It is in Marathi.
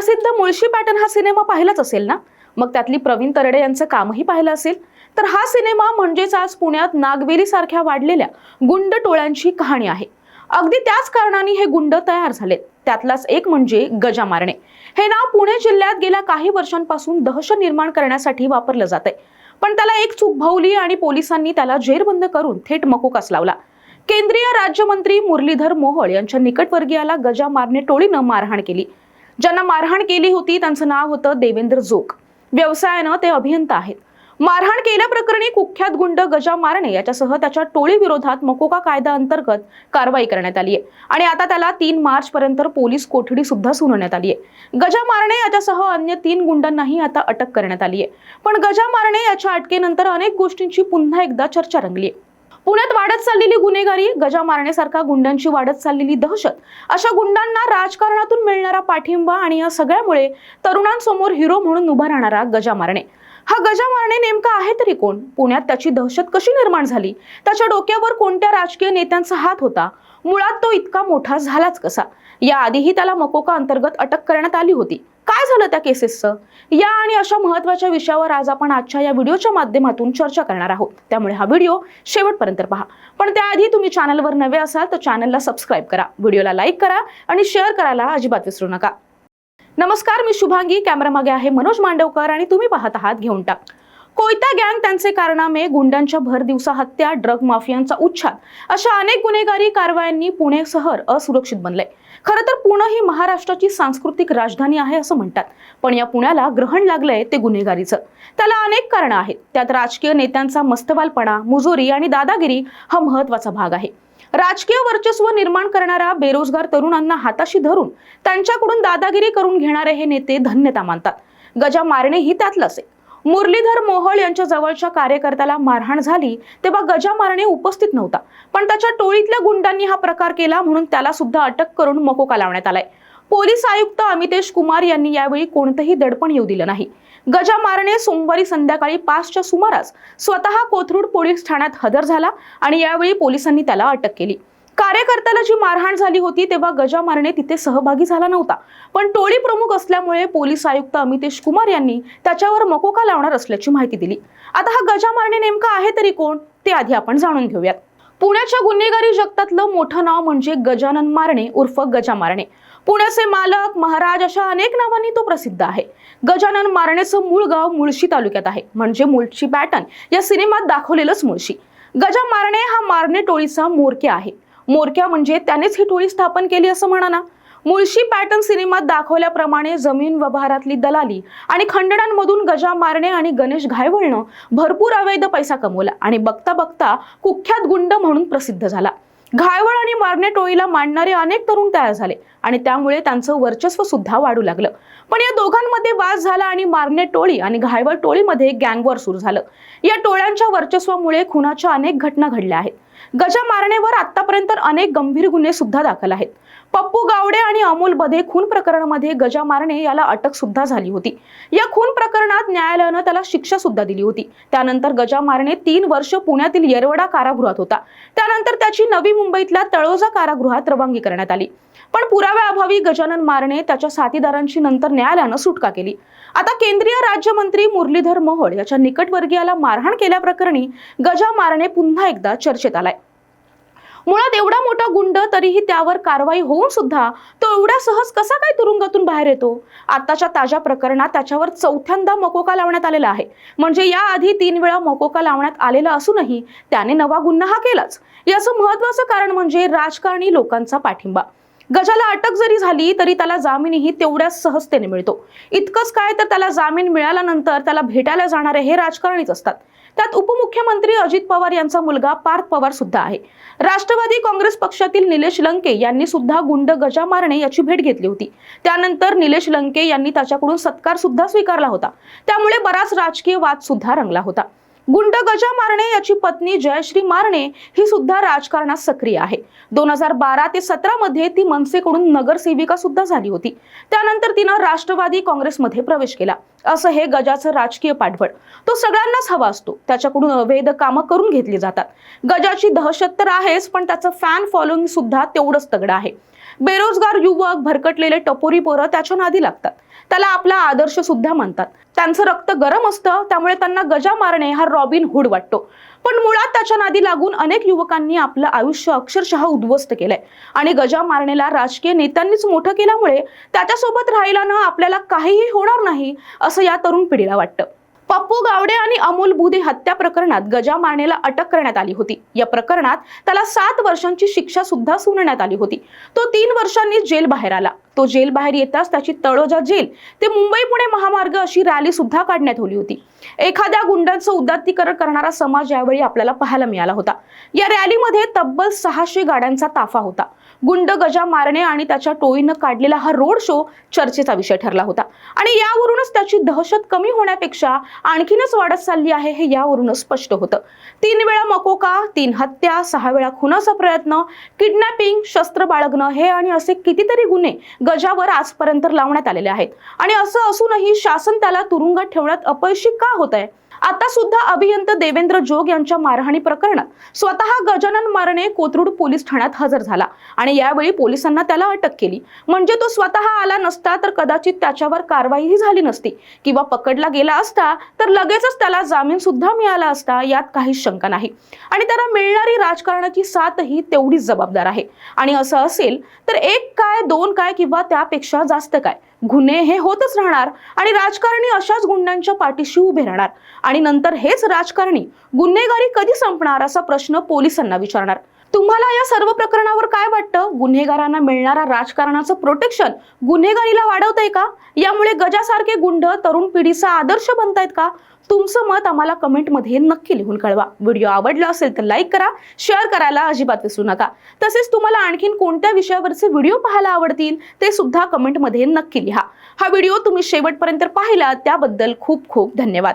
प्रसिद्ध मुळशी पॅटर्न हा सिनेमा पाहिलाच असेल ना? मग त्यातली प्रवीण तरडे यांचं कामही पाहिलं असेल? तर हा सिनेमा म्हणजेच आज पुण्यात नागवेली सारख्या वाढलेल्या गुंड टोळ्यांची कहाणी आहे. अगदी त्याच कारणाने हे गुंड तयार झालेत. त्यातलाच एक म्हणजे गजा मारणे. हे नाव पुणे जिल्ह्यात गेल्या काही वर्षांपासून दहशत निर्माण करण्यासाठी वापरलं जात आहे. पण त्याला एक चूक भावली आणि पोलिसांनी त्याला जेरबंद करून थेट मकोकास लावला. केंद्रीय राज्यमंत्री मुरलीधर मोहोळ यांच्या निकटवर्गीयाला गजा मारणे टोळीनं मारहाण केली. ज्यांना मारहाण केली होती त्यांचं नाव होतं देवेंद्र जोग. व्यवसायानं ते अभियंता आहेत. मारहाण केल्याप्रकरणी कुख्यात गुंड गजा मारणे याच्यासह त्याच्या टोळीविरोधात मकोका कायदा अंतर्गत कारवाई करण्यात आली आहे. आणि आता त्याला तीन मार्च पर्यंत पोलीस कोठडी सुद्धा सुनावण्यात आली आहे. गजा मारणे याच्यासह अन्य तीन गुंडांनाही आता अटक करण्यात आली आहे. पण गजा मारणे याच्या अटकेनंतर अनेक गोष्टींची पुन्हा एकदा चर्चा रंगली आहे. पुण्यात वाढत चाललेली गुन्हेगारी गजा मारण्यासारखा गुंडांची वाढत चाललेली दहशत अशा गुंडांना राजकारणातून मिळणारा पाठिंबा आणि या सगळ्यामुळे तरुणांसमोर हिरो म्हणून उभा राहणारा गजा मारणे. हा गजा मारणे नेमका आहे तरी कोण? पुण्यात त्याची दहशत कशी निर्माण झाली? त्याच्या डोक्यावर कोणत्या राजकीय नेत्यांचा हात होता? मुळात तो इतका मोठा झालाच कसा? याआधीही त्याला मकोका अंतर्गत अटक करण्यात आली होती. काय झालं त्या केसेसचं? या आणि अशा महत्त्वाच्या विषयावर आज आपण आजच्या या व्हिडिओच्या माध्यमातून चर्चा करणार आहोत. त्यामुळे हा व्हिडिओ शेवटपर्यंत पहा. पण त्याआधी तुम्ही चॅनलवर नवे असाल तर चॅनलला सबस्क्राईब करा. व्हिडिओला लाईक करा आणि शेअर करायला अजिबात विसरू नका. नमस्कार मी शुभांगी. कॅमेरामागे आहे मनोज मांडवकर आणि तुम्ही पाहत आहात घेऊन टाक. कोयता गँग त्यांचे कारनामे गुंडांच्या भर दिवसा हत्या ड्रग माफियांचा उच्छाद अशा अनेक गुन्हेगारी कारवायांनी पुणे शहर असुरक्षित बनले खरं तर पुणे ही महाराष्ट्राची सांस्कृतिक राजधानी आहे असं म्हणतात पण या पुण्याला ग्रहण लागलंय ते गुन्हेगारीचं. त्याला अनेक कारणं आहेत. त्यात राजकीय नेत्यांचा मस्तवालपणा मुजोरी आणि दादागिरी हा महत्त्वाचा भाग आहे. राजकीय वर्चस्व निर्माण करणाऱ्या बेरोजगार तरुणांना हाताशी धरून त्यांच्याकडून दादागिरी करून घेणारे हे नेते धन्यता मानतात. गजा मारणे ही त्यातलंच आहे. मुरलीधर मोहोळ यांच्या जवळच्या कार्यकर्त्याला मारहाण झाली तेव्हा गजा मारणे उपस्थित नव्हता. पण त्याच्या टोळीतल्या गुंडांनी हा प्रकार केला म्हणून त्याला सुद्धा अटक करून मकोका लावण्यात आलाय. पोलीस आयुक्त अमितेश कुमार यांनी यावेळी कोणतंही दडपण येऊ दिलं नाही. गजा मारणे सोमवारी संध्याकाळी पाचच्या सुमारास स्वतः कोथरूड पोलीस ठाण्यात हजर झाला आणि यावेळी पोलिसांनी त्याला अटक केली. कार्यकर्त्याला जी मारहाण झाली होती तेव्हा गजा मारणे तिथे सहभागी झाला नव्हता. पण टोळी प्रमुख असल्यामुळे पोलीस आयुक्त अमितेश कुमार यांनी त्याच्यावर मकोका लावणार असल्याची माहिती दिली. आता हा गजा मारणे नेमका आहे तरी कोण ते आधी आपण जाणून घेऊयात. पुण्याच्या गुन्हेगारी जगतातलं मोठं नाव म्हणजे गजानन मारणे उर्फ गजा मारणे. पुण्याचे मालक महाराज अशा अनेक नावांनी तो प्रसिद्ध आहे. गजानन मारणेचं मूळ गाव मुळशी तालुक्यात आहे. म्हणजे मुळशी पॅटर्न या सिनेमात दाखवलेलंच मुळशी. गजा मारणे हा मारणे टोळीचा मोरके आहे. मोरक्या म्हणजे त्यानेच ही टोळी स्थापन केली असं म्हणा ना मुळशी पॅटर्न सिनेमात दाखवल्याप्रमाणे जमीन व्यवहारातली दलाली आणि खंडणांमधून गजा मारणे आणि गणेश घायवळणं भरपूर अवैध पैसा कमवला आणि बघता बघता कुख्यात गुंड म्हणून प्रसिद्ध झाला. घायवळ आणि मारणे टोळीला मांडणारे अनेक तरुण तयार झाले. आणि त्यामुळे त्यांचं वर्चस्व सुद्धा वाढू लागलं. पण या दोघांमध्ये वाद झाला आणि मारणे टोळी आणि घायवळ टोळीमध्ये गँगवर सुरू झालं. या टोळ्यांच्या वर्चस्वामुळे खुनाच्या अनेक घटना घडल्या आहेत. गजा मारणेवर आतापर्यंत अनेक गंभीर गुन्हे सुद्धा दाखल आहेत. पप्पू गावडे आणि अमोल बधे खून प्रकरणामध्ये गजा मारणे याला अटक सुद्धा झाली होती. या खून प्रकरणात न्यायालयानं त्याला शिक्षा सुद्धा दिली होती. त्यानंतर गजा मारणे तीन वर्ष पुण्यातील येरवडा कारागृहात होता. त्यानंतर त्याची नवी मुंबईतल्या तळोजा कारागृहात रवानगी करण्यात आली. पण पुराव्याअभावी गजानन मारणे त्याच्या साथीदारांची नंतर न्यायालयानं सुटका केली. आता केंद्रीय राज्यमंत्री मुरलीधर मोहोळ याच्या निकटवर्गीयाला मारहाण केल्याप्रकरणी गजा मारणे पुन्हा एकदा चर्चेत आलाय. मुळात एवढा मोठा गुंड तरीही त्यावर कारवाई होऊन सुद्धा तो एवढ्या सहज कसा काय तुरुंगातून बाहेर येतो? आताच्या ताज्या प्रकरणात त्याच्यावर चौथ्यांदा मकोका लावण्यात आलेला आहे. म्हणजे याआधी तीन वेळा मकोका लावण्यात आलेला असूनही त्याने नवा गुन्हा हा केलाच. याचं महत्वाचं कारण म्हणजे राजकारणी लोकांचा पाठिंबा. गजाला अटक जरी झाली तरी त्याला जामीनही तेवढ्याच सहजतेने मिळतो. इतकंच काय तर त्याला जामीन मिळाल्यानंतर त्याला भेटायला जाणारे हे राजकारणीच असतात. त्यात उपमुख्यमंत्री अजित पवार यांचा मुलगा पार्थ पवार सुद्धा आहे. राष्ट्रवादी काँग्रेस पक्षातील निलेश लंके यांनी सुद्धा गुंड गजा मारणे याची भेट घेतली होती. त्यानंतर निलेश लंके यांनी त्याच्याकडून सत्कार सुद्धा स्वीकारला होता. त्यामुळे बराच राजकीय वाद सुद्धा रंगला होता. गुंड गजा मारणे याची पत्नी जयश्री मारणे ही सुद्धा राजकारणात सक्रिय आहे. दोन हजार बारा ते सतरा मध्ये ती मनसेकडून नगरसेविका सुद्धा झाली होती. त्यानंतर तिनं राष्ट्रवादी काँग्रेसमध्ये प्रवेश केला. असं हे गजाचं राजकीय पाठबळ. तो सगळ्यांनाच हवा असतो. त्याच्याकडून अवैध कामं करून घेतली जातात. गजाची दहशत तर आहेच पण त्याचं फॅन फॉलोइंग सुद्धा तेवढंच तगडं आहे. बेरोजगार युवक भरकटलेले टपोरी पोरं त्याच्या नादी लागतात. त्याला आपला आदर्श सुद्धा मानतात त्यांचं रक्त गरम असतं त्यामुळे त्यांना गजा मारणे हा रॉबिन हुड वाटतो. पण मुळात त्याच्या नादी लागून अनेक युवकांनी आपलं आयुष्य अक्षरशः उद्ध्वस्त केलंय. आणि गजा मारणेला राजकीय नेत्यांनीच मोठं केल्यामुळे त्याच्यासोबत राहिल्यानं आपल्याला काहीही होणार नाही असं या तरुण पिढीला वाटतं. पप्पू गावडे आणि अमोल बुधे हत्या प्रकरणात गजा मानेला अटक करण्यात आली होती. या प्रकरणात त्याला सात वर्षांची शिक्षा सुद्धा सुनावण्यात आली होती. तो तीन वर्षांनी जेल बाहेर आला. तो जेल बाहेर येताच त्याची तळोजा जेल ते मुंबई पुणे महामार्ग अशी रॅली सुद्धा काढण्यात आली होती. एखाद्या गुंडांचं उदात्तीकरण करणारा समाज यावेळी आपल्याला पाहायला मिळाला होता. या रॅलीमध्ये तब्बल सहाशे गाड्यांचा ताफा होता. गुंड गजा मारणे आणि त्याच्या टोळीनं काढलेला हा रोड शो चर्चेचा विषय ठरला होता. आणि यावरूनच त्याची दहशत कमी होण्यापेक्षा आणखीनच वाढत चालली आहे हे यावरूनच स्पष्ट होतं. तीन वेळा मकोका तीन हत्या सहा वेळा खुनाचा प्रयत्न किडनॅपिंग शस्त्र बाळगणं हे आणि असे कितीतरी गुन्हे गजावर आजपर्यंत लावण्यात आलेले आहेत. आणि असं असूनही शासन त्याला तुरुंगात ठेवण्यात अपयशी का होत आहे आता सुद्धा अभियंता देवेंद्र जोग यांच्या मारहाणी प्रकरणात स्वतः गजानन मारणे कोथरूड पोलीस ठाण्यात हजर झाला आणि यावेळी पोलिसांना त्याला अटक केली. म्हणजे तो स्वतः आला नसता तर कदाचित त्याच्यावर कारवाईही झाली नसती किंवा पकडला गेला असता तर लगेचच त्याला जामीन सुद्धा मिळाला असता यात काहीच शंका नाही. आणि त्याला मिळणारी राजकारणाची साथही तेवढीच जबाबदार आहे. आणि असं असेल तर एक काय दोन काय किंवा त्यापेक्षा जास्त काय? गुन्हे हे होतच राहणार आणि राजकारणी अशाच गुंडांच्या पाठीशी उभे राहणार. आणि नंतर हेच राजकारणी गुन्हेगारी कधी संपणार असा प्रश्न पोलिसांना विचारणार. तुम्हाला या सर्व प्रकरणावर काय वाटतं? गुन्हेगारांना मिळणारा राजकारणाचं प्रोटेक्शन गुन्हेगारीला वाढवतंय का? यामुळे गजासारखे गुंड तरुण पिढीचा आदर्श बनतायत का? तुमचं मत आम्हाला कमेंटमध्ये नक्की लिहून कळवा. व्हिडिओ आवडला असेल तर लाईक करा शेअर करायला अजिबात विसरू नका. तसेच तुम्हाला आणखीन कोणत्या विषयावरचे व्हिडिओ पाहायला आवडतील ते सुद्धा कमेंटमध्ये नक्की लिहा. हा व्हिडिओ तुम्ही शेवटपर्यंत पाहिला त्याबद्दल खूप खूप धन्यवाद.